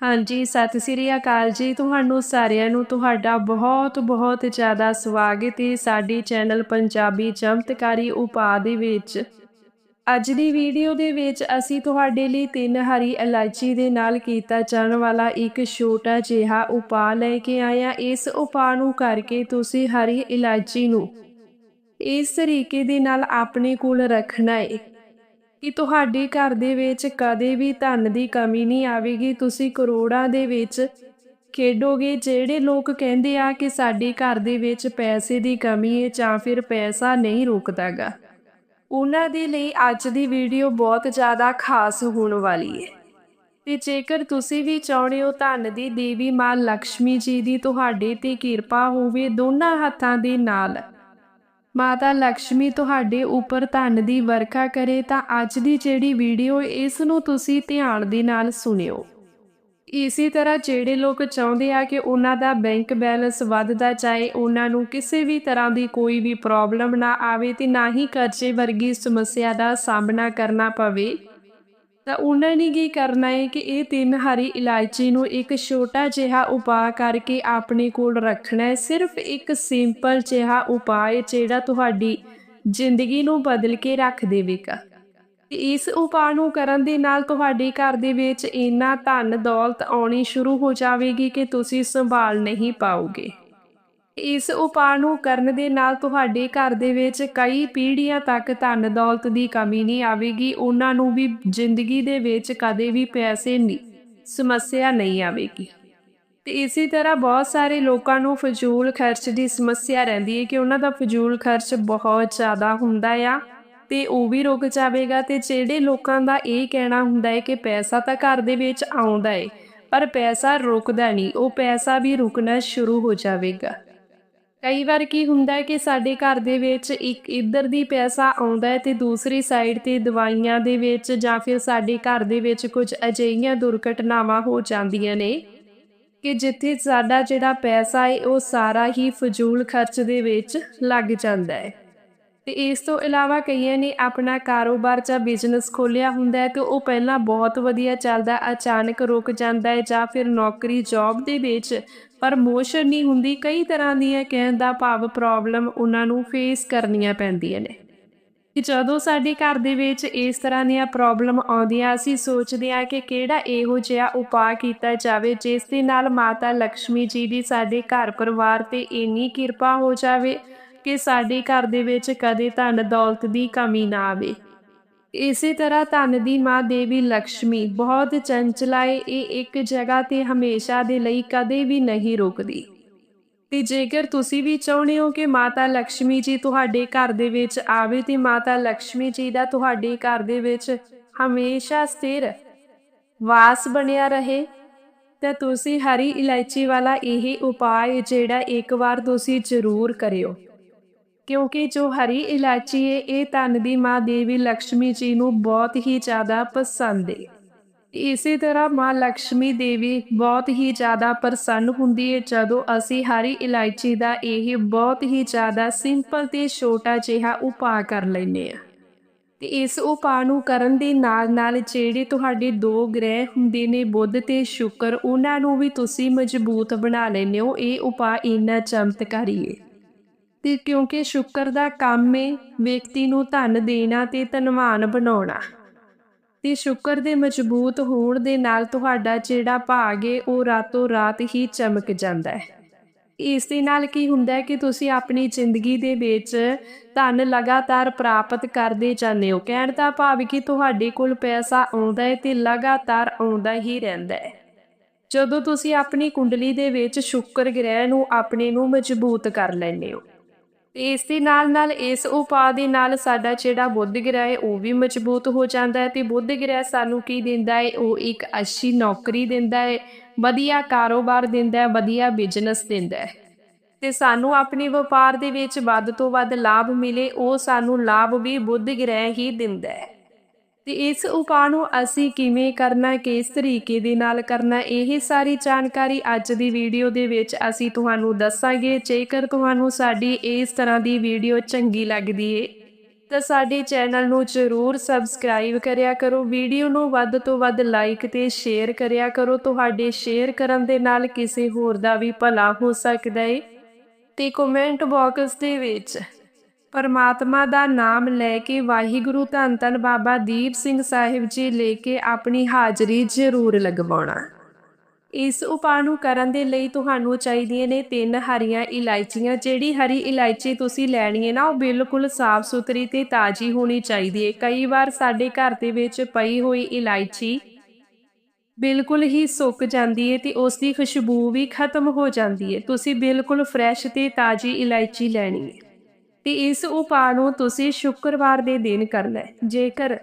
ਹਾਂਜੀ, ਸਤਿ ਸ੍ਰੀ ਅਕਾਲ ਜੀ। ਤੁਹਾਨੂੰ ਸਾਰਿਆਂ ਨੂੰ ਤੁਹਾਡਾ ਬਹੁਤ ਬਹੁਤ ਜ਼ਿਆਦਾ ਸਵਾਗਤ ਹੈ ਸਾਡੀ ਚੈਨਲ ਪੰਜਾਬੀ ਚਮਤਕਾਰੀ ਉਪਾਅ ਦੇ ਵਿੱਚ। ਅੱਜ ਦੀ ਵੀਡੀਓ ਦੇ ਵਿੱਚ ਅਸੀਂ ਤੁਹਾਡੇ ਲਈ ਤਿੰਨ ਹਰੀ ਇਲਾਇਚੀ ਦੇ ਨਾਲ ਕੀਤਾ ਜਾਣ ਵਾਲਾ ਇੱਕ ਛੋਟਾ ਜਿਹਾ ਉਪਾਅ ਲੈ ਕੇ ਆਏ ਹਾਂ। ਇਸ ਉਪਾਅ ਨੂੰ ਕਰਕੇ ਤੁਸੀਂ ਹਰੀ ਇਲਾਇਚੀ ਨੂੰ ਇਸ ਤਰੀਕੇ ਦੇ ਨਾਲ ਆਪਣੇ ਕੋਲ ਰੱਖਣਾ ਹੈ। ਕਿ ਤੁਹਾਡੇ ਘਰ ਦੇ ਵਿੱਚ ਕਦੇ ਵੀ ਧਨ ਦੀ ਕਮੀ ਨਹੀਂ ਆਵੇਗੀ। ਤੁਸੀਂ ਕਰੋੜਾਂ ਦੇ ਵਿੱਚ ਖੇਡੋਗੇ, ਜਿਹੜੇ ਲੋਕ ਕਹਿੰਦੇ ਆ ਕਿ ਸਾਡੇ ਘਰ ਦੇ ਵਿੱਚ ਪੈਸੇ ਦੀ ਕਮੀ ਹੈ ਜਾਂ ਫਿਰ ਪੈਸਾ ਨਹੀਂ ਰੁਕਦਾਗਾ। ਉਹਨਾਂ ਦੇ ਲਈ ਅੱਜ ਦੀ ਵੀਡੀਓ ਬਹੁਤ ਜ਼ਿਆਦਾ ਖਾਸ ਹੋਣ ਵਾਲੀ ਹੈ ਤੇ ਜੇਕਰ ਤੁਸੀਂ ਵੀ ਚਾਹੁੰਦੇ ਹੋ ਧਨ ਦੀ ਦੇਵੀ ਮਾਂ ਲక్ష్ਮੀ ਜੀ ਦੀ ਤੁਹਾਡੇ ਤੇ ਕਿਰਪਾ ਹੋਵੇ, ਦੋਨਾਂ ਹੱਥਾਂ ਦੇ ਨਾਲ ਮਾਤਾ ਲక్ష్ਮੀ ਤੁਹਾਡੇ ਉੱਪਰ ਧਨ ਦੀ ਵਰਖਾ ਕਰੇ ਤਾਂ ਅੱਜ ਦੀ ਜਿਹੜੀ ਵੀਡੀਓ, ਇਸ ਨੂੰ ਤੁਸੀਂ ਧਿਆਨ ਦੇ ਨਾਲ ਸੁਣਿਓ। ਇਸੇ ਤਰ੍ਹਾਂ ਜਿਹੜੇ ਲੋਕ ਚਾਹੁੰਦੇ ਆ ਕਿ ਉਹਨਾਂ ਦਾ ਬੈਂਕ ਬੈਲੈਂਸ ਵੱਧਦਾ ਜਾਏ, ਉਹਨਾਂ ਨੂੰ ਕਿਸੇ ਵੀ ਤਰ੍ਹਾਂ ਦੀ ਕੋਈ ਵੀ ਪ੍ਰੋਬਲਮ ਨਾ ਆਵੇ ਤੇ ਨਾ ਹੀ ਕਰਜ਼ੇ ਵਰਗੀ ਸਮੱਸਿਆ ਦਾ ਸਾਹਮਣਾ ਕਰਨਾ ਪਵੇ। ਤਾਂ ਉਹਨਾਂ ਨੇ ਕੀ ਕਰਨਾ ਹੈ ਕਿ ਇਹ ਤਿੰਨ ਹਰੀ ਇਲਾਇਚੀ ਨੂੰ ਇੱਕ ਛੋਟਾ ਜਿਹਾ ਉਪਾਅ ਕਰਕੇ ਆਪਣੇ ਕੋਲ ਰੱਖਣਾ ਹੈ। ਸਿਰਫ ਇੱਕ ਸਿੰਪਲ ਜਿਹਾ ਉਪਾਅ ਜਿਹੜਾ ਤੁਹਾਡੀ ਜ਼ਿੰਦਗੀ ਨੂੰ ਬਦਲ ਕੇ ਰੱਖ ਦੇਵੇਗਾ। ਇਸ ਉਪਾਅ ਨੂੰ ਕਰਨ ਦੇ ਨਾਲ ਤੁਹਾਡੇ ਘਰ ਦੇ ਵਿੱਚ ਇੰਨਾ ਧਨ ਦੌਲਤ ਆਉਣੀ ਸ਼ੁਰੂ ਹੋ ਜਾਵੇਗੀ ਕਿ ਤੁਸੀਂ ਸੰਭਾਲ ਨਹੀਂ ਪਾਓਗੇ। ਇਸ ਉਪਾਅ ਨੂੰ ਕਰਨ ਦੇ ਨਾਲ ਤੁਹਾਡੇ ਘਰ ਦੇ ਵਿੱਚ ਕਈ ਪੀੜ੍ਹੀਆਂ ਤੱਕ ਧਨ ਦੌਲਤ ਦੀ ਕਮੀ ਨਹੀਂ ਆਵੇਗੀ, ਉਹਨਾਂ ਨੂੰ ਵੀ ਜ਼ਿੰਦਗੀ ਦੇ ਵਿੱਚ ਕਦੇ ਵੀ ਪੈਸੇ ਦੀ ਸਮੱਸਿਆ ਨਹੀਂ ਆਵੇਗੀ। ਤੇ ਇਸੇ ਤਰ੍ਹਾਂ ਬਹੁਤ ਸਾਰੇ ਲੋਕਾਂ ਨੂੰ ਫਜ਼ੂਲ ਖਰਚ ਦੀ ਸਮੱਸਿਆ ਰਹਿੰਦੀ ਹੈ ਕਿ ਉਹਨਾਂ ਦਾ ਫਜ਼ੂਲ ਖਰਚ ਬਹੁਤ ਜ਼ਿਆਦਾ ਹੁੰਦਾ ਆ, ਤੇ ਉਹ ਵੀ ਰੁਕ ਜਾਵੇਗਾ। ਤੇ ਜਿਹੜੇ ਲੋਕਾਂ ਦਾ ਇਹ ਕਹਿਣਾ ਹੁੰਦਾ ਹੈ ਕਿ ਪੈਸਾ ਤਾਂ ਘਰ ਦੇ ਵਿੱਚ ਆਉਂਦਾ ਹੈ, ਪਰ ਪੈਸਾ ਰੁਕਦਾ ਨਹੀਂ, ਉਹ ਪੈਸਾ ਵੀ ਰੁਕਣਾ ਸ਼ੁਰੂ ਹੋ ਜਾਵੇਗਾ। ਕਈ ਵਾਰ ਕੀ ਹੁੰਦਾ ਹੈ ਕਿ ਸਾਡੇ ਘਰ ਦੇ ਵਿੱਚ ਇੱਕ ਇੱਧਰ ਦੀ ਪੈਸਾ ਆਉਂਦਾ ਹੈ ਤੇ ਦੂਸਰੀ ਸਾਈਡ ਤੇ ਦਵਾਈਆਂ ਦੇ ਵਿੱਚ ਜਾਂ ਫਿਰ ਸਾਡੇ ਘਰ ਦੇ ਵਿੱਚ ਕੁਝ ਅਜਿਹੀਆਂ ਦੁਰਘਟਨਾਵਾਂ ਹੋ ਜਾਂਦੀਆਂ ਨੇ ਕਿ ਜਿੱਥੇ ਸਾਡਾ ਜਿਹੜਾ ਪੈਸਾ ਹੈ ਉਹ ਸਾਰਾ ਹੀ ਫਜ਼ੂਲ ਖਰਚ ਦੇ ਵਿੱਚ ਲੱਗ ਜਾਂਦਾ ਹੈ। ਤੇ ਇਸ ਤੋਂ ਇਲਾਵਾ ਕਈਆਂ ਨੇ ਆਪਣਾ ਕਾਰੋਬਾਰ ਜਾਂ ਬਿਜ਼ਨਸ ਖੋਲਿਆ ਹੁੰਦਾ ਹੈ ਤੇ ਉਹ ਪਹਿਲਾਂ ਬਹੁਤ ਵਧੀਆ ਚੱਲਦਾ, ਅਚਾਨਕ ਰੁਕ ਜਾਂਦਾ ਹੈ ਜਾਂ ਫਿਰ ਨੌਕਰੀ ਜੌਬ ਦੇ ਵਿੱਚ ਪ੍ਰਮੋਸ਼ਨ ਨਹੀਂ ਹੁੰਦੀ। ਕਈ ਤਰ੍ਹਾਂ ਦੀਆਂ ਕਹਿਣ ਦਾ ਭਾਵ ਪ੍ਰੋਬਲਮ ਉਹਨਾਂ ਨੂੰ ਫੇਸ ਕਰਨੀਆਂ ਪੈਂਦੀਆਂ ਨੇ। ਕਿ ਜਦੋਂ ਸਾਡੇ ਘਰ ਦੇ ਵਿੱਚ ਇਸ ਤਰ੍ਹਾਂ ਦੀਆਂ ਪ੍ਰੋਬਲਮ ਆਉਂਦੀਆਂ, ਅਸੀਂ ਸੋਚਦੇ ਹਾਂ ਕਿ ਕਿਹੜਾ ਇਹੋ ਜਿਹਾ ਉਪਾਅ ਕੀਤਾ ਜਾਵੇ ਜਿਸ ਦੇ ਨਾਲ ਮਾਤਾ ਲక్ష్ਮੀ ਜੀ ਦੀ ਸਾਡੇ ਘਰ ਪਰਿਵਾਰ ਤੇ ਇੰਨੀ ਕਿਰਪਾ ਹੋ ਜਾਵੇ ਕਿ ਸਾਡੇ ਘਰ ਦੇ ਵਿੱਚ ਕਦੇ ਧਨ ਦੌਲਤ ਦੀ ਕਮੀ ਨਾ ਆਵੇ। ਇਸੇ ਤਰ੍ਹਾਂ ਧਨ ਦੀ ਮਾਂ ਦੇਵੀ ਲక్ష్ਮੀ ਬਹੁਤ ਚੰਚਲਾਏ ਇਹ ਇੱਕ ਜਗ੍ਹਾ ਤੇ ਹਮੇਸ਼ਾ ਦੇ ਲਈ ਕਦੇ ਵੀ ਨਹੀਂ ਰੁਕਦੀ। ਤੇ ਜੇਕਰ ਤੁਸੀਂ ਵੀ ਚਾਹੁੰਦੇ ਹੋ ਕਿ ਮਾਤਾ ਲక్ష్ਮੀ ਜੀ ਤੁਹਾਡੇ ਘਰ ਦੇ ਵਿੱਚ ਆਵੇ ਤੇ ਮਾਤਾ ਲక్ష్ਮੀ ਜੀ ਦਾ ਤੁਹਾਡੇ ਘਰ ਦੇ ਵਿੱਚ ਹਮੇਸ਼ਾ ਸਥਿਰ ਵਾਸ ਬਣਿਆ ਰਹੇ, ਤਾਂ ਤੁਸੀਂ ਹਰੀ ਇਲਾਇਚੀ ਵਾਲਾ ਇਹ ਉਪਾਅ ਜਿਹੜਾ ਇੱਕ ਵਾਰ ਤੁਸੀਂ ਜ਼ਰੂਰ ਕਰਿਓ। ਕਿਉਂਕਿ ਜੋ ਹਰੀ ਇਲਾਚੀ ਹੈ ਇਹ ਧਨ ਦੀ ਮਾਂ ਦੇਵੀ ਲక్ష్ਮੀ ਜੀ ਨੂੰ ਬਹੁਤ ਹੀ ਜ਼ਿਆਦਾ ਪਸੰਦ ਹੈ ਇਸੇ ਤਰ੍ਹਾਂ ਮਾਂ ਲక్ష్ਮੀ ਦੇਵੀ ਬਹੁਤ ਹੀ ਜ਼ਿਆਦਾ ਪ੍ਰਸੰਨ ਹੁੰਦੀ ਹੈ ਜਦੋਂ ਅਸੀਂ ਹਰੀ ਇਲਾਇਚੀ ਦਾ ਇਹ ਬਹੁਤ ਹੀ ਜ਼ਿਆਦਾ ਸਿੰਪਲ ਤੇ ਛੋਟਾ ਜਿਹਾ ਉਪਾਅ ਕਰ ਲੈਂਦੇ ਆ। ਤੇ ਇਸ ਉਪਾਅ ਨੂੰ ਕਰਨ ਦੇ ਨਾਲ ਨਾਲ ਜਿਹੜੇ ਤੁਹਾਡੇ ਦੋ ਗ੍ਰਹਿ ਹੁੰਦੇ ਨੇ, ਬੁੱਧ ਤੇ ਸ਼ੁੱਕਰ, ਉਹਨਾਂ ਨੂੰ ਵੀ ਤੁਸੀਂ ਮਜ਼ਬੂਤ ਬਣਾ ਲੈਂਦੇ ਹੋ। ਇਹ ਉਪਾਅ ਇੰਨਾ ਚਮਤਕਾਰੀ ਹੈ ਤੇ ਕਿਉਂਕਿ ਸ਼ੁਕਰ ਦਾ ਕੰਮ ਹੈ ਵਿਅਕਤੀ ਨੂੰ ਧਨ ਦੇਣਾ ਤੇ ਧਨਵਾਨ ਬਣਾਉਣਾ। ਤੇ ਸ਼ੁਕਰ ਦੇ ਮਜ਼ਬੂਤ ਹੋਣ ਦੇ ਨਾਲ ਤੁਹਾਡਾ ਜਿਹੜਾ ਭਾਗ ਹੈ ਉਹ ਰਾਤੋਂ ਰਾਤ ਹੀ ਚਮਕ ਜਾਂਦਾ ਹੈ। ਇਸ ਦੇ ਨਾਲ ਕੀ ਹੁੰਦਾ ਹੈ ਕਿ ਤੁਸੀਂ ਆਪਣੀ ਜ਼ਿੰਦਗੀ ਦੇ ਵਿੱਚ ਧਨ ਲਗਾਤਾਰ ਪ੍ਰਾਪਤ ਕਰਦੇ ਜਾਂਦੇ ਹੋ। ਕਹਿਣ ਦਾ ਭਾਵ ਕਿ ਤੁਹਾਡੇ ਕੋਲ ਪੈਸਾ ਆਉਂਦਾ ਹੈ ਤੇ ਲਗਾਤਾਰ ਆਉਂਦਾ ਹੀ ਰਹਿੰਦਾ ਹੈ। ਜਦੋਂ ਤੁਸੀਂ ਆਪਣੀ ਕੁੰਡਲੀ ਦੇ ਵਿੱਚ ਸ਼ੁਕਰ ਗ੍ਰਹਿ ਨੂੰ, ਆਪਣੇ ਨੂੰ ਮਜ਼ਬੂਤ ਕਰ ਲੈਂਦੇ ਹੋ ਤੇ ਇਸ ਦੇ ਨਾਲ ਨਾਲ ਇਸ ਉਪਾਅ ਦੇ ਨਾਲ ਸਾਡਾ ਜਿਹੜਾ ਬੁੱਧ ਗ੍ਰਹਿ ਹੈ, ਉਹ ਵੀ ਮਜ਼ਬੂਤ ਹੋ ਜਾਂਦਾ ਹੈ ਤੇ ਬੁੱਧ ਗ੍ਰਹਿ ਸਾਨੂੰ ਕੀ ਦਿੰਦਾ ਹੈ? ਉਹ ਇੱਕ ਅੱਛੀ ਨੌਕਰੀ ਦਿੰਦਾ ਹੈ, ਵਧੀਆ ਕਾਰੋਬਾਰ ਦਿੰਦਾ ਹੈ, ਵਧੀਆ ਬਿਜ਼ਨਸ ਦਿੰਦਾ ਹੈ। ਤੇ ਸਾਨੂੰ ਆਪਣੇ ਵਪਾਰ ਦੇ ਵਿੱਚ ਵੱਧ ਤੋਂ ਵੱਧ ਲਾਭ ਮਿਲੇ, ਉਹ ਸਾਨੂੰ ਲਾਭ ਵੀ ਬੁੱਧ ਗ੍ਰਹਿ ਹੀ ਦਿੰਦਾ ਹੈ। ਤੇ ਇਸ ਉਪਾਅ ਨੂੰ ਅਸੀਂ ਕਿਵੇਂ ਕਰਨਾ, ਕਿਸ ਤਰੀਕੇ ਦੇ ਨਾਲ ਕਰਨਾ, ਇਹ ਸਾਰੀ ਜਾਣਕਾਰੀ ਅੱਜ ਦੀ ਵੀਡੀਓ ਦੇ ਵਿੱਚ ਅਸੀਂ ਤੁਹਾਨੂੰ ਦੱਸਾਂਗੇ। ਜੇਕਰ ਤੁਹਾਨੂੰ ਸਾਡੀ ਇਸ ਤਰ੍ਹਾਂ ਦੀ ਵੀਡੀਓ ਚੰਗੀ ਲੱਗਦੀ ਏ, ਤਾਂ ਸਾਡੇ ਚੈਨਲ ਨੂੰ ਜ਼ਰੂਰ ਸਬਸਕ੍ਰਾਈਬ ਕਰਿਆ ਕਰੋ। ਵੀਡੀਓ ਨੂੰ ਵੱਧ ਤੋਂ ਵੱਧ ਲਾਈਕ ਤੇ ਸ਼ੇਅਰ ਕਰਿਆ ਕਰੋ। ਤੁਹਾਡੇ ਸ਼ੇਅਰ ਕਰਨ ਦੇ ਨਾਲ ਕਿਸੇ ਹੋਰ ਦਾ ਵੀ ਭਲਾ ਹੋ ਸਕਦਾ ਹੈ ਤੇ ਕਮੈਂਟ ਬਾਕਸ ਦੇ ਵਿੱਚ ਪਰਮਾਤਮਾ ਦਾ ਨਾਮ ਲੈ ਕੇ ਵਾਹਿਗੁਰੂ ਧੰਨ ਧੰਨ ਬਾਬਾ ਦੀਪ ਸਿੰਘ ਸਾਹਿਬ ਜੀ ਲੈ ਕੇ ਆਪਣੀ ਹਾਜ਼ਰੀ ਜ਼ਰੂਰ ਲਗਵਾਉਣਾ। ਇਸ ਉਪਾਅ ਨੂੰ ਕਰਨ ਦੇ ਲਈ ਤੁਹਾਨੂੰ ਚਾਹੀਦੀਆਂ ਨੇ ਤਿੰਨ ਹਰੀਆਂ ਇਲਾਇਚੀਆਂ, ਜਿਹੜੀ ਹਰੀ ਇਲਾਇਚੀ ਤੁਸੀਂ ਲੈਣੀ ਹੈ ਨਾ, ਉਹ ਬਿਲਕੁਲ ਸਾਫ਼ ਸੁਥਰੀ ਤੇ ਤਾਜ਼ੀ ਹੋਣੀ ਚਾਹੀਦੀ ਹੈ। ਕਈ ਵਾਰ ਸਾਡੇ ਘਰ ਦੇ ਵਿੱਚ ਪਈ ਹੋਈ ਇਲਾਇਚੀ ਬਿਲਕੁਲ ਹੀ ਸੁੱਕ ਜਾਂਦੀ ਹੈ ਤੇ ਉਸ ਦੀ ਖੁਸ਼ਬੂ ਵੀ ਖਤਮ ਹੋ ਜਾਂਦੀ ਹੈ। ਤੁਸੀਂ ਬਿਲਕੁਲ ਫਰੈਸ਼ ਤੇ ਤਾਜ਼ੀ ਇਲਾਇਚੀ ਲੈਣੀ ਹੈ। ਤੇ ਇਸ ਉਪਾਅ ਨੂੰ ਤੁਸੀਂ ਸ਼ੁੱਕਰਵਾਰ ਦੇ ਦਿਨ ਕਰਨਾ ਹੈ। ਜੇਕਰ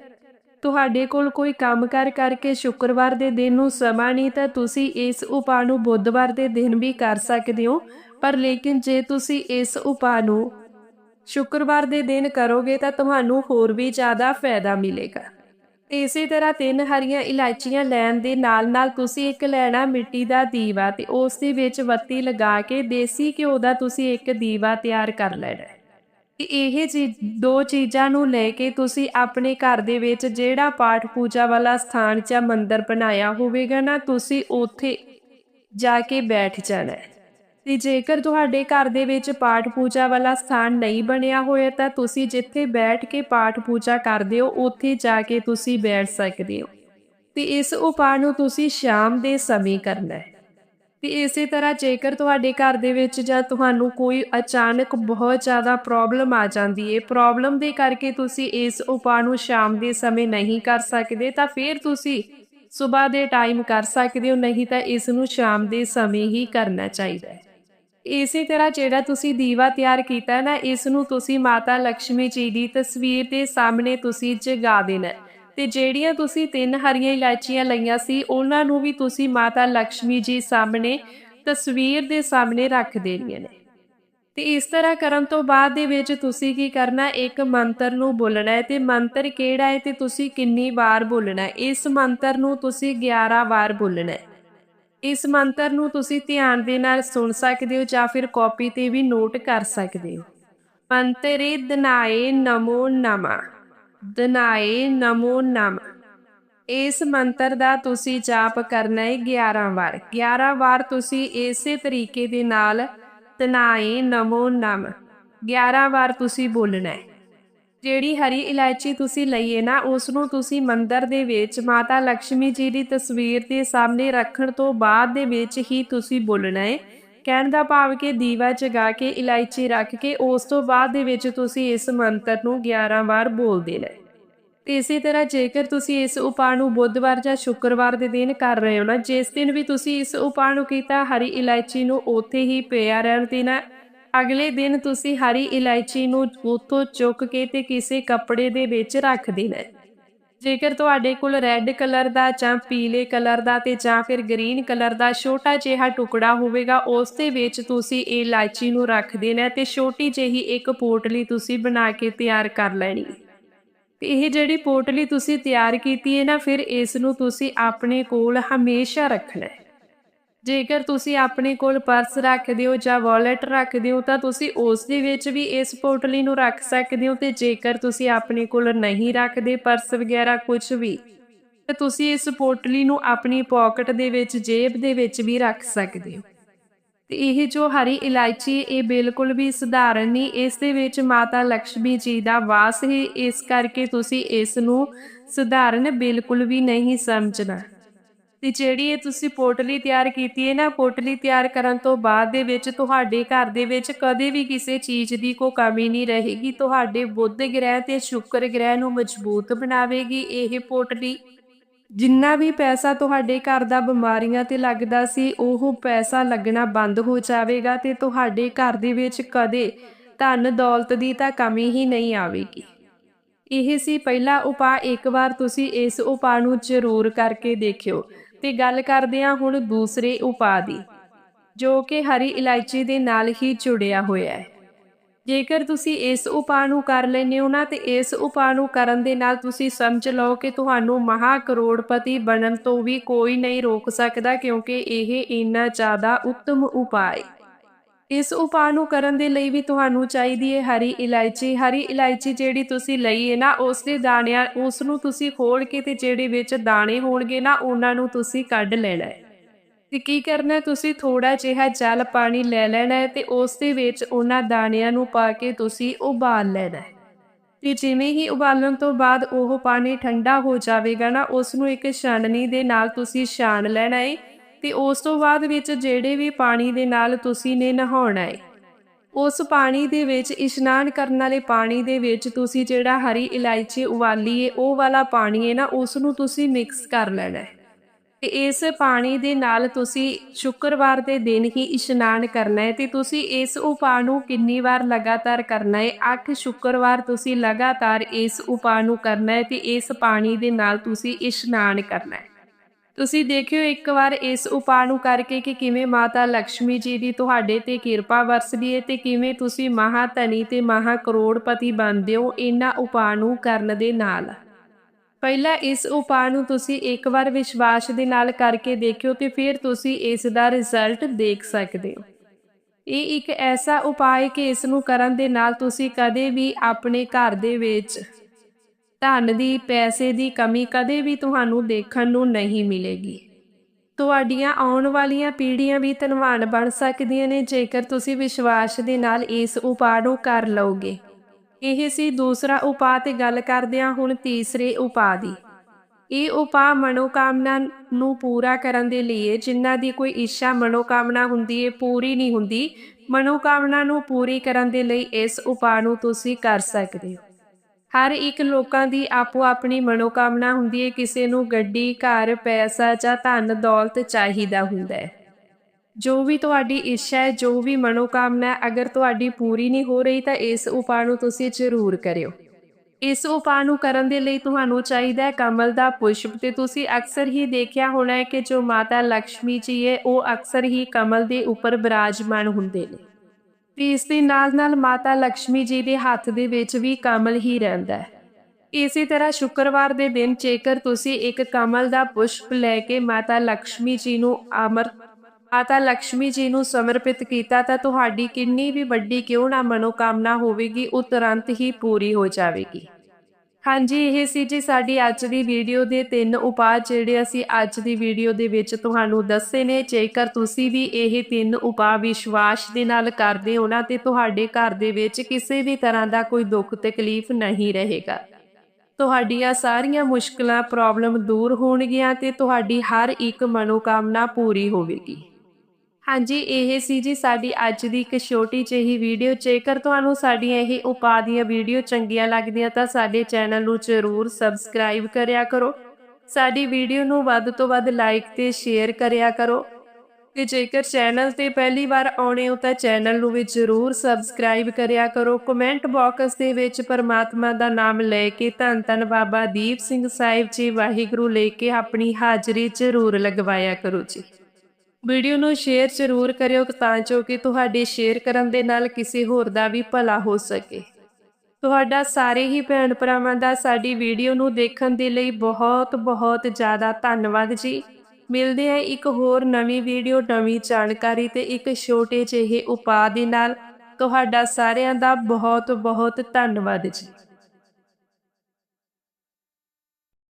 ਤੁਹਾਡੇ ਕੋਲ ਕੋਈ ਕੰਮ ਕਰ ਕਰਕੇ ਸ਼ੁੱਕਰਵਾਰ ਦੇ ਦਿਨ ਨੂੰ ਸਮਾਂ ਨਹੀਂ, ਤਾਂ ਤੁਸੀਂ ਇਸ ਉਪਾਅ ਨੂੰ ਬੁੱਧਵਾਰ ਦੇ ਦਿਨ ਵੀ ਕਰ ਸਕਦੇ ਹੋ। ਪਰ ਲੇਕਿਨ ਜੇ ਤੁਸੀਂ ਇਸ ਉਪਾਅ ਨੂੰ ਸ਼ੁੱਕਰਵਾਰ ਦੇ ਦਿਨ ਕਰੋਗੇ, ਤਾਂ ਤੁਹਾਨੂੰ ਹੋਰ ਵੀ ਜ਼ਿਆਦਾ ਫਾਇਦਾ ਮਿਲੇਗਾ। ਇਸੇ ਤਰ੍ਹਾਂ ਤਿੰਨ ਹਰੀਆਂ ਇਲਾਇਚੀਆਂ ਲੈਣ ਦੇ ਨਾਲ-ਨਾਲ ਤੁਸੀਂ ਇੱਕ ਲੈਣਾ ਮਿੱਟੀ ਦਾ ਦੀਵਾ ਤੇ ਉਸ ਦੇ ਵਿੱਚ ਬੱਤੀ ਲਗਾ ਕੇ ਦੇਸੀ ਘਿਓ ਦਾ ਤੁਸੀਂ ਇੱਕ ਦੀਵਾ ਤਿਆਰ ਕਰ ਲੈਣਾ ਇਹ ਚੀਜ਼ ਦੋ ਚੀਜ਼ਾਂ ਨੂੰ ਲੈ ਕੇ ਤੁਸੀਂ ਆਪਣੇ ਘਰ ਦੇ ਵਿੱਚ ਜਿਹੜਾ ਪਾਠ ਪੂਜਾ ਵਾਲਾ ਸਥਾਨ ਜਾਂ ਮੰਦਿਰ ਬਣਾਇਆ ਹੋਵੇਗਾ ਨਾ, ਤੁਸੀਂ ਉੱਥੇ ਜਾ ਕੇ ਬੈਠ ਜਾਣਾ ਹੈ। ਤੇ ਜੇਕਰ ਤੁਹਾਡੇ ਘਰ ਦੇ ਵਿੱਚ ਪਾਠ ਪੂਜਾ ਵਾਲਾ ਸਥਾਨ ਨਹੀਂ ਬਣਿਆ ਹੋਇਆ, ਤਾਂ ਤੁਸੀਂ ਜਿੱਥੇ ਬੈਠ ਕੇ ਪਾਠ ਪੂਜਾ ਕਰਦੇ ਹੋ, ਉੱਥੇ ਜਾ ਕੇ ਤੁਸੀਂ ਬੈਠ ਸਕਦੇ ਹੋ। ਤੇ ਇਸ ਉਪਾਅ ਨੂੰ ਤੁਸੀਂ ਸ਼ਾਮ ਦੇ ਸਮੇਂ ਕਰਨਾ ਹੈ। ਤੇ ਇਸੇ ਤਰ੍ਹਾਂ ਜੇਕਰ ਤੁਹਾਡੇ ਘਰ ਦੇ ਵਿੱਚ ਜਾਂ ਤੁਹਾਨੂੰ ਕੋਈ ਅਚਾਨਕ ਬਹੁਤ ਜ਼ਿਆਦਾ ਪ੍ਰੋਬਲਮ ਆ ਜਾਂਦੀ ਹੈ ਪ੍ਰੋਬਲਮ ਦੇ ਕਰਕੇ ਤੁਸੀਂ ਇਸ ਉਪਾਅ ਨੂੰ ਸ਼ਾਮ ਦੇ ਸਮੇਂ ਨਹੀਂ ਕਰ ਸਕਦੇ, ਤਾਂ ਫਿਰ ਤੁਸੀਂ ਸਵੇਰ ਦੇ ਟਾਈਮ ਕਰ ਸਕਦੇ ਹੋ, ਨਹੀਂ ਤਾਂ ਇਸ ਨੂੰ ਸ਼ਾਮ ਦੇ ਸਮੇਂ ਹੀ ਕਰਨਾ ਚਾਹੀਦਾ ਹੈ। ਇਸੇ ਤਰ੍ਹਾਂ ਜਿਹੜਾ ਤੁਸੀਂ ਦੀਵਾ ਤਿਆਰ ਕੀਤਾ ਨਾ, ਇਸ ਨੂੰ ਤੁਸੀਂ ਮਾਤਾ ਲక్ష్ਮੀ ਜੀ ਦੀ ਤਸਵੀਰ ਦੇ ਸਾਹਮਣੇ ਤੁਸੀਂ ਜਗਾ ਦੇਣਾ ਤੇ ਜਿਹੜੀਆਂ ਤੁਸੀਂ ਤਿੰਨ ਹਰੀਆਂ ਇਲਾਚੀਆਂ ਲਈਆਂ ਸੀ, ਉਹਨਾਂ ਨੂੰ ਵੀ ਤੁਸੀਂ ਮਾਤਾ ਲక్ష్ਮੀ ਜੀ ਸਾਹਮਣੇ, ਤਸਵੀਰ ਦੇ ਸਾਹਮਣੇ ਰੱਖ ਦੇਣੀਆਂ ਨੇ। ਤੇ ਇਸ ਤਰ੍ਹਾਂ ਕਰਨ ਤੋਂ ਬਾਅਦ ਦੇ ਵਿੱਚ ਤੁਸੀਂ ਕੀ ਕਰਨਾ, ਇੱਕ ਮੰਤਰ ਨੂੰ ਬੋਲਣਾ ਹੈ ਤੇ ਮੰਤਰ ਕਿਹੜਾ ਹੈ ਤੇ ਤੁਸੀਂ ਕਿੰਨੀ ਵਾਰ ਬੋਲਣਾ ਹੈ? ਇਸ ਮੰਤਰ ਨੂੰ ਤੁਸੀਂ 11 ਵਾਰ ਬੋਲਣਾ ਹੈ। ਇਸ ਮੰਤਰ ਨੂੰ ਤੁਸੀਂ ਧਿਆਨ ਦੇ ਨਾਲ ਸੁਣ ਸਕਦੇ ਹੋ ਜਾਂ ਫਿਰ ਕਾਪੀ ਤੇ ਵੀ ਨੋਟ ਕਰ ਸਕਦੇ ਹੋ। ਮੰਤਰੇ ਦਨਾਏ ਨਮੋ ਨਮਾ। ਦਨਾਏ ਨਮੋ ਨਮ। ਇਸ ਮੰਤਰ ਦਾ ਤੁਸੀਂ ਜਾਪ ਕਰਨਾ ਹੈ 11 ਵਾਰ। 11 ਵਾਰ ਤੁਸੀਂ ਇਸੇ ਤਰੀਕੇ ਦੇ ਨਾਲ ਦਨਾਏ ਨਮੋ ਨਮ। 11 ਵਾਰ ਤੁਸੀਂ ਬੋਲਣਾ ਹੈ ਜਿਹੜੀ ਹਰੀ ਇਲਾਇਚੀ ਤੁਸੀਂ ਲਈਏ ਨਾ ਉਸ ਨੂੰ ਤੁਸੀਂ ਮੰਦਰ ਦੇ ਵਿੱਚ ਮਾਤਾ ਲక్ష్ਮੀ ਜੀ ਦੀ ਤਸਵੀਰ ਦੇ ਸਾਹਮਣੇ ਰੱਖਣ ਤੋਂ ਬਾਅਦ ਦੇ ਵਿੱਚ ਹੀ ਤੁਸੀਂ ਬੋਲਣਾ ਹੈ ਕਹਿਣ ਦਾ ਭਾਵ ਕਿ ਦੀਵਾ ਜਗਾ ਕੇ, ਇਲਾਇਚੀ ਰੱਖ ਕੇ, ਉਸ ਤੋਂ ਬਾਅਦ ਦੇ ਵਿੱਚ ਤੁਸੀਂ ਇਸ ਮੰਤਰ ਨੂੰ 11 ਵਾਰ ਬੋਲਦੇ ਦੇਣਾ ਤੇ ਇਸੇ ਤਰ੍ਹਾਂ ਜੇਕਰ ਤੁਸੀਂ ਇਸ ਉਪਾਅ ਨੂੰ ਬੁੱਧਵਾਰ ਜਾਂ ਸ਼ੁੱਕਰਵਾਰ ਦੇ ਦਿਨ ਕਰ ਰਹੇ ਹੋ ਨਾ, ਜਿਸ ਦਿਨ ਵੀ ਤੁਸੀਂ ਇਸ ਉਪਾਅ ਨੂੰ ਕੀਤਾ, ਹਰੀ ਇਲਾਇਚੀ ਨੂੰ ਉੱਥੇ ਹੀ ਪਿਆ ਰਹਿਣ ਦੇਣਾ। ਅਗਲੇ ਦਿਨ ਤੁਸੀਂ ਹਰੀ ਇਲਾਇਚੀ ਨੂੰ ਉੱਥੋਂ ਚੁੱਕ ਕੇ ਤੇ ਕਿਸੇ ਕੱਪੜੇ ਦੇ ਵਿੱਚ ਰੱਖ ਦੇਣਾ। ਜੇਕਰ ਤੁਹਾਡੇ ਕੋਲ ਰੈੱਡ ਕਲਰ ਦਾ ਜਾਂ ਪੀਲੇ ਕਲਰ ਦਾ ਤੇ ਜਾਂ ਫਿਰ ਗ੍ਰੀਨ ਕਲਰ ਦਾ ਛੋਟਾ ਜਿਹਾ ਟੁਕੜਾ ਹੋਵੇਗਾ, ਉਸ ਦੇ ਵਿੱਚ ਤੁਸੀਂ ਇਹ ਇਲਾਇਚੀ ਨੂੰ ਰੱਖ ਦੇਣਾ ਤੇ ਛੋਟੀ ਜਿਹੀ ਇੱਕ ਪੋਟਲੀ ਤੁਸੀਂ ਬਣਾ ਕੇ ਤਿਆਰ ਕਰ ਲੈਣੀ। ਤੇ ਇਹ ਜਿਹੜੀ ਪੋਟਲੀ ਤੁਸੀਂ ਤਿਆਰ ਕੀਤੀ ਹੈ ਨਾ, ਫਿਰ ਇਸ ਨੂੰ ਤੁਸੀਂ ਆਪਣੇ ਕੋਲ ਹਮੇਸ਼ਾ ਰੱਖਣਾ ਹੈ। ਜੇਕਰ ਤੁਸੀਂ ਆਪਣੇ ਕੋਲ ਪਰਸ ਰੱਖਦੇ ਹੋ ਜਾਂ ਵਾਲਟ ਰੱਖਦੇ ਹੋ ਤਾਂ ਤੁਸੀਂ ਉਸ ਦੇ ਵਿੱਚ ਵੀ ਇਸ ਪੋਟਲੀ ਨੂੰ ਰੱਖ ਸਕਦੇ ਹੋ ਤੇ ਜੇਕਰ ਤੁਸੀਂ ਆਪਣੇ ਕੋਲ ਨਹੀਂ ਰੱਖਦੇ ਪਰਸ ਵਗੈਰਾ ਕੁਝ ਵੀ, ਤੇ ਤੁਸੀਂ ਇਸ ਪੋਟਲੀ ਨੂੰ ਆਪਣੀ ਪਾਕਟ ਦੇ ਵਿੱਚ, ਜੇਬ ਦੇ ਵਿੱਚ ਵੀ ਰੱਖ ਸਕਦੇ ਹੋ। ਤੇ ਇਹ ਜੋ ਹਰੀ ਇਲਾਇਚੀ ਇਹ ਬਿਲਕੁਲ ਵੀ ਸਧਾਰਨ ਨਹੀਂ, ਇਸ ਦੇ ਵਿੱਚ ਮਾਤਾ ਲక్ష్ਮੀ ਜੀ ਦਾ ਵਾਸ ਹੈ, ਇਸ ਕਰਕੇ ਤੁਸੀਂ ਇਸ ਨੂੰ ਸਧਾਰਨ ਬਿਲਕੁਲ ਵੀ ਨਹੀਂ ਸਮਝਣਾ। ਤੇ ਜਿਹੜੀ ਇਹ ਤੁਸੀਂ ਪੋਟਲੀ ਤਿਆਰ ਕੀਤੀ ਹੈ ਨਾ, ਪੋਟਲੀ ਤਿਆਰ ਕਰਨ ਤੋਂ ਬਾਅਦ ਦੇ ਵਿੱਚ ਤੁਹਾਡੇ ਘਰ ਦੇ ਵਿੱਚ ਕਦੇ ਵੀ ਕਿਸੇ ਚੀਜ਼ ਦੀ ਕੋਈ ਕਮੀ ਨਹੀਂ ਰਹੇਗੀ। ਤੁਹਾਡੇ ਬੁੱਧ ਗ੍ਰਹਿ ਤੇ ਸ਼ੁੱਕਰ ਗ੍ਰਹਿ ਨੂੰ ਮਜ਼ਬੂਤ ਬਣਾਵੇਗੀ ਇਹ ਪੋਟਲੀ। ਜਿੰਨਾ ਵੀ ਪੈਸਾ ਤੁਹਾਡੇ ਘਰ ਦਾ ਬਿਮਾਰੀਆਂ ਤੇ ਲੱਗਦਾ ਸੀ, ਉਹ ਪੈਸਾ ਲੱਗਣਾ ਬੰਦ ਹੋ ਜਾਵੇਗਾ ਤੇ ਤੁਹਾਡੇ ਘਰ ਦੇ ਵਿੱਚ ਕਦੇ ਧਨ ਦੌਲਤ ਦੀ ਤਾਂ ਕਮੀ ਹੀ ਨਹੀਂ ਆਵੇਗੀ। ਇਹ ਸੀ ਪਹਿਲਾ ਉਪਾਅ। ਇੱਕ ਵਾਰ ਤੁਸੀਂ ਇਸ ਉਪਾਅ ਨੂੰ ਜ਼ਰੂਰ ਕਰਕੇ ਦੇਖਿਓ। ਤੇ ਗੱਲ ਕਰਦੇ ਹਾਂ ਹੁਣ ਦੂਸਰੇ ਉਪਾਅ ਦੀ, ਜੋ ਕਿ ਹਰੀ ਇਲਾਇਚੀ ਦੇ ਨਾਲ ਹੀ ਜੁੜਿਆ ਹੋਇਆ ਹੈ। ਜੇਕਰ ਤੁਸੀਂ ਇਸ ਉਪਾਅ ਨੂੰ ਕਰ ਲੈਨੇ ਹੋ ਨਾ, ਤੇ ਇਸ ਉਪਾਅ ਨੂੰ ਕਰਨ ਦੇ ਨਾਲ ਤੁਸੀਂ ਸਮਝ ਲਓ ਕਿ ਤੁਹਾਨੂੰ ਮਹਾ ਕਰੋੜਪਤੀ ਬਣਨ ਤੋਂ ਵੀ ਕੋਈ ਨਹੀਂ ਰੋਕ ਸਕਦਾ, ਕਿਉਂਕਿ ਇਹ ਇੰਨਾ ਜ਼ਿਆਦਾ ਉੱਤਮ ਉਪਾਅ ਹੈ। ਇਸ ਉਪਾਅ ਨੂੰ ਕਰਨ ਦੇ ਲਈ ਵੀ ਤੁਹਾਨੂੰ ਚਾਹੀਦੀ ਹੈ ਹਰੀ ਇਲਾਇਚੀ। ਹਰੀ ਇਲਾਇਚੀ ਜਿਹੜੀ ਤੁਸੀਂ ਲਈ ਹੈ ਨਾ, ਉਸ ਦੇ ਦਾਣਿਆਂ, ਉਸ ਨੂੰ ਤੁਸੀਂ ਖੋਲ ਕੇ ਤੇ ਜਿਹੜੇ ਵਿੱਚ ਦਾਣੇ ਹੋਣਗੇ ਨਾ, ਉਹਨਾਂ ਨੂੰ ਤੁਸੀਂ ਕੱਢ ਲੈਣਾ ਹੈ। ਤੇ ਕੀ ਕਰਨਾ ਤੁਸੀਂ ਥੋੜਾ ਜਿਹਾ ਜਲ ਪਾਣੀ ਲੈ ਲੈਣਾ ਹੈ ਤੇ ਉਸ ਦੇ ਵਿੱਚ ਉਹਨਾਂ ਦਾਣਿਆਂ ਨੂੰ ਪਾ ਕੇ ਤੁਸੀਂ ਉਬਾਲ ਲੈਣਾ ਹੈ। ਤੇ ਜਿਵੇਂ ਹੀ ਉਬਾਲਣ ਤੋਂ ਬਾਅਦ ਉਹ ਪਾਣੀ ਠੰਡਾ ਹੋ ਜਾਵੇਗਾ ਨਾ, ਉਸ ਨੂੰ ਇੱਕ ਛਾਨਣੀ ਦੇ ਨਾਲ ਤੁਸੀਂ ਛਾਣ ਲੈਣਾ ਹੈ। ਤੇ ਉਸ ਤੋਂ ਬਾਅਦ ਵਿੱਚ ਜਿਹੜੇ ਵੀ ਪਾਣੀ ਦੇ ਨਾਲ ਤੁਸੀਂ ਨੇ ਨਹਾਉਣਾ ਹੈ, ਉਸ ਪਾਣੀ ਦੇ ਵਿੱਚ ਇਸ਼ਨਾਨ ਕਰਨ ਵਾਲੇ ਪਾਣੀ ਦੇ ਵਿੱਚ ਤੁਸੀਂ ਜਿਹੜਾ ਹਰੀ ਇਲਾਇਚੀ ਉਬਾਲੀ ਏ, ਉਹ ਵਾਲਾ ਪਾਣੀ ਹੈ ਨਾ ਉਸ ਨੂੰ ਤੁਸੀਂ ਮਿਕਸ ਕਰ ਲੈਣਾ ਹੈ। ਤੇ ਇਸ ਪਾਣੀ ਦੇ ਨਾਲ ਤੁਸੀਂ ਸ਼ੁੱਕਰਵਾਰ ਦੇ ਦਿਨ ਹੀ ਇਸ਼ਨਾਨ ਕਰਨਾ ਹੈ ਤੇ ਤੁਸੀਂ ਇਸ ਉਪਾਅ ਨੂੰ ਕਿੰਨੀ ਵਾਰ ਲਗਾਤਾਰ ਕਰਨਾ ਹੈ? 8 ਸ਼ੁੱਕਰਵਾਰ ਤੁਸੀਂ ਲਗਾਤਾਰ ਇਸ ਉਪਾਅ ਨੂੰ ਕਰਨਾ ਹੈ ਤੇ ਇਸ ਪਾਣੀ ਦੇ ਨਾਲ ਤੁਸੀਂ ਇਸ਼ਨਾਨ ਕਰਨਾ ਹੈ। ਤੁਸੀਂ ਦੇਖਿਓ ਇੱਕ ਵਾਰ ਇਸ ਉਪਾਅ ਨੂੰ ਕਰਕੇ ਕਿ ਕਿਵੇਂ ਮਾਤਾ ਲక్ష్ਮੀ ਜੀ ਦੀ ਤੁਹਾਡੇ ਤੇ ਕਿਰਪਾ ਵਰਸਦੀ ਹੈ ਤੇ ਕਿਵੇਂ ਤੁਸੀਂ ਮਹਾ ਧਨੀ ਤੇ ਮਹਾ ਕਰੋੜਪਤੀ ਬਣਦੇ ਹੋ ਇਹਨਾਂ ਉਪਾਅ ਨੂੰ ਕਰਨ ਦੇ ਨਾਲ। ਪਹਿਲਾਂ ਇਸ ਉਪਾਅ ਨੂੰ ਤੁਸੀਂ ਇੱਕ ਵਾਰ ਵਿਸ਼ਵਾਸ ਦੇ ਨਾਲ ਕਰਕੇ ਦੇਖਿਓ ਤੇ ਫਿਰ ਤੁਸੀਂ ਇਸ ਦਾ ਰਿਜ਼ਲਟ ਦੇਖ ਸਕਦੇ ਹੋ। ਇਹ ਇੱਕ ਐਸਾ ਉਪਾਅ ਹੈ ਕਿ ਇਸ ਨੂੰ ਕਰਨ ਦੇ ਨਾਲ ਤੁਸੀਂ ਕਦੇ ਵੀ ਆਪਣੇ ਘਰ ਦੇ ਵਿੱਚ ਧਨ ਦੀ, ਪੈਸੇ ਦੀ ਕਮੀ ਕਦੇ ਵੀ ਤੁਹਾਨੂੰ ਦੇਖਣ ਨੂੰ ਨਹੀਂ ਮਿਲੇਗੀ। ਤੁਹਾਡੀਆਂ ਆਉਣ ਵਾਲੀਆਂ ਪੀੜ੍ਹੀਆਂ ਵੀ ਧਨਵਾਨ ਬਣ ਸਕਦੀਆਂ ਨੇ, ਜੇਕਰ ਤੁਸੀਂ ਵਿਸ਼ਵਾਸ ਦੇ ਨਾਲ ਇਸ ਉਪਾਅ ਨੂੰ ਕਰ ਲਓਗੇ। ਇਹ ਸੀ ਦੂਸਰਾ ਉਪਾਅ ਤੇ ਗੱਲ ਕਰਦੇ ਹਾਂ ਹੁਣ ਤੀਸਰੇ ਉਪਾਅ ਦੀ। ਇਹ ਉਪਾਅ ਮਨੋਕਾਮਨਾ ਨੂੰ ਪੂਰਾ ਕਰਨ ਦੇ ਲਈ ਜਿਨ੍ਹਾਂ ਦੀ ਕੋਈ ਇੱਛਾ ਮਨੋਕਾਮਨਾ ਹੁੰਦੀ ਹੈ ਪੂਰੀ ਨਹੀਂ ਹੁੰਦੀ। ਮਨੋਕਾਮਨਾ ਨੂੰ ਪੂਰੀ ਕਰਨ ਦੇ ਲਈ ਇਸ ਉਪਾਅ ਨੂੰ ਤੁਸੀਂ ਕਰ ਸਕਦੇ ਹੋ। ਹਰ ਇੱਕ ਲੋਕਾਂ ਦੀ ਆਪੋ ਆਪਣੀ ਮਨੋਕਾਮਨਾ ਹੁੰਦੀ ਹੈ ਕਿਸੇ ਨੂੰ ਗੱਡੀ, ਘਰ, ਪੈਸਾ ਜਾਂ ਧਨ, ਦੌਲਤ ਚਾਹੀਦਾ ਹੁੰਦਾ ਹੈ ਜੋ ਵੀ ਤੁਹਾਡੀ ਇੱਛਾ ਹੈ ਜੋ ਵੀ ਮਨੋਕਾਮਨਾ ਅਗਰ ਤੁਹਾਡੀ ਪੂਰੀ ਨਹੀਂ ਹੋ ਰਹੀ ਤਾਂ ਇਸ ਉਪਾਅ ਨੂੰ ਤੁਸੀਂ ਜ਼ਰੂਰ ਕਰਿਓ। ਇਸ ਉਪਾਅ ਨੂੰ ਕਰਨ ਦੇ ਲਈ ਤੁਹਾਨੂੰ ਚਾਹੀਦਾ ਹੈ ਕਮਲ ਦਾ ਪੁਸ਼ਪ ਤੇ ਤੁਸੀਂ ਅਕਸਰ ਹੀ ਦੇਖਿਆ ਹੋਣਾ ਹੈ ਕਿ ਜੋ ਮਾਤਾ ਲక్ష్ਮੀ ਜੀ ਹੈ ਉਹ ਅਕਸਰ ਹੀ ਕਮਲ ਦੇ ਉੱਪਰ ਬਿਰਾਜਮਾਨ ਹੁੰਦੇ ਨੇ। ਤੇ ਇਸ ਦੇ ਨਾਲ-ਨਾਲ ਮਾਤਾ ਲక్ష్ਮੀ ਜੀ ਦੇ ਹੱਥ ਦੇ ਵਿੱਚ ਵੀ ਕਮਲ ਹੀ ਰਹਿੰਦਾ ਹੈ। ਇਸੇ ਤਰ੍ਹਾਂ ਸ਼ੁੱਕਰਵਾਰ ਦੇ ਦਿਨ ਜੇਕਰ ਤੁਸੀਂ ਇੱਕ ਕਮਲ ਦਾ ਪੁਸ਼ਪ ਲੈ ਕੇ ਮਾਤਾ ਲక్ష్ਮੀ ਜੀ ਨੂੰ ਅਮਰ, ਮਾਤਾ ਲక్ష్ਮੀ ਜੀ ਨੂੰ ਸਮਰਪਿਤ ਕੀਤਾ ਤਾਂ ਤੁਹਾਡੀ ਕਿੰਨੀ ਵੀ ਵੱਡੀ ਕਿਉਂ ਨਾ ਮਨੋਕਾਮਨਾ ਹੋਵੇਗੀ, ਉਹ ਤੁਰੰਤ ਹੀ ਪੂਰੀ ਹੋ ਜਾਵੇਗੀ। ਹਾਂਜੀ, ਇਹ ਸੀ ਜੀ ਸਾਡੀ ਅੱਜ ਦੀ ਵੀਡੀਓ ਦੇ ਤਿੰਨ ਉਪਾਅ ਜਿਹੜੇ ਅਸੀਂ ਅੱਜ ਦੀ ਵੀਡੀਓ ਦੇ ਵਿੱਚ ਤੁਹਾਨੂੰ ਦੱਸੇ ਨੇ। ਜੇਕਰ ਤੁਸੀਂ ਵੀ ਇਹ ਤਿੰਨ ਉਪਾਅ ਵਿਸ਼ਵਾਸ ਦੇ ਨਾਲ ਕਰਦੇ ਹੋ ਨਾ, ਤੇ ਤੁਹਾਡੇ ਘਰ ਦੇ ਵਿੱਚ ਕਿਸੇ ਵੀ ਤਰ੍ਹਾਂ ਦਾ ਕੋਈ ਦੁੱਖ, ਤਕਲੀਫ ਨਹੀਂ ਰਹੇਗਾ। ਤੁਹਾਡੀਆਂ ਸਾਰੀਆਂ ਮੁਸ਼ਕਲਾਂ, ਪ੍ਰੋਬਲਮ ਦੂਰ ਹੋਣਗੀਆਂ ਤੇ ਤੁਹਾਡੀ ਹਰ ਇੱਕ ਮਨੋਕਾਮਨਾ ਪੂਰੀ ਹੋਵੇਗੀ। ਹਾਂਜੀ, ਇਹ ਸੀ ਜੀ ਸਾਡੀ ਅੱਜ ਦੀ ਇੱਕ ਛੋਟੀ ਜਿਹੀ ਵੀਡੀਓ। ਜੇਕਰ ਤੁਹਾਨੂੰ ਸਾਡੀਆਂ ਇਹ ਉਪਾਅ ਦੀਆਂ ਵੀਡੀਓ ਚੰਗੀਆਂ ਲੱਗਦੀਆਂ ਤਾਂ ਸਾਡੇ ਚੈਨਲ ਨੂੰ ਜ਼ਰੂਰ ਸਬਸਕ੍ਰਾਈਬ ਕਰਿਆ ਕਰੋ। ਸਾਡੀ ਵੀਡੀਓ ਨੂੰ ਵੱਧ ਤੋਂ ਵੱਧ ਲਾਈਕ ਤੇ ਸ਼ੇਅਰ ਕਰਿਆ ਕਰੋ। ਤੇ ਜੇਕਰ ਚੈਨਲ ਤੇ ਪਹਿਲੀ ਵਾਰ ਆਉਣੇ ਹੋ ਤਾਂ ਚੈਨਲ ਨੂੰ ਵੀ ਜ਼ਰੂਰ ਸਬਸਕ੍ਰਾਈਬ ਕਰਿਆ ਕਰੋ। ਕਮੈਂਟ ਬਾਕਸ ਦੇ ਵਿੱਚ ਪਰਮਾਤਮਾ ਦਾ ਨਾਮ ਲੈ ਕੇ ਧੰਨ ਧੰਨ ਬਾਬਾ ਦੀਪ ਸਿੰਘ ਸਾਹਿਬ ਜੀ ਵਾਹਿਗੁਰੂ ਲੈ ਕੇ ਆਪਣੀ ਹਾਜ਼ਰੀ ਜ਼ਰੂਰ ਲਗਵਾਇਆ ਕਰੋ ਜੀ। ਵੀਡੀਓ ਨੂੰ ਸ਼ੇਅਰ ਜ਼ਰੂਰ ਕਰਿਓ ਤਾਂ ਜੋ ਕਿ ਤੁਹਾਡੇ ਸ਼ੇਅਰ ਕਰਨ ਦੇ ਨਾਲ ਕਿਸੇ ਹੋਰ ਦਾ ਵੀ ਭਲਾ ਹੋ ਸਕੇ। ਤੁਹਾਡਾ ਸਾਰੇ ਹੀ ਭੈਣ ਭਰਾਵਾਂ ਦਾ ਸਾਡੀ ਵੀਡੀਓ ਨੂੰ ਦੇਖਣ ਦੇ ਲਈ ਬਹੁਤ ਬਹੁਤ ਜ਼ਿਆਦਾ ਧੰਨਵਾਦ ਜੀ। ਮਿਲਦੇ ਹਾਂ ਇੱਕ ਹੋਰ ਨਵੀਂ ਵੀਡੀਓ, ਨਵੀਂ ਜਾਣਕਾਰੀ ਤੇ ਇੱਕ ਛੋਟੇ ਜਿਹੇ ਉਪਾਅ ਦੇ ਨਾਲ। ਤੁਹਾਡਾ ਸਾਰਿਆਂ ਦਾ ਬਹੁਤ ਬਹੁਤ ਧੰਨਵਾਦ ਜੀ।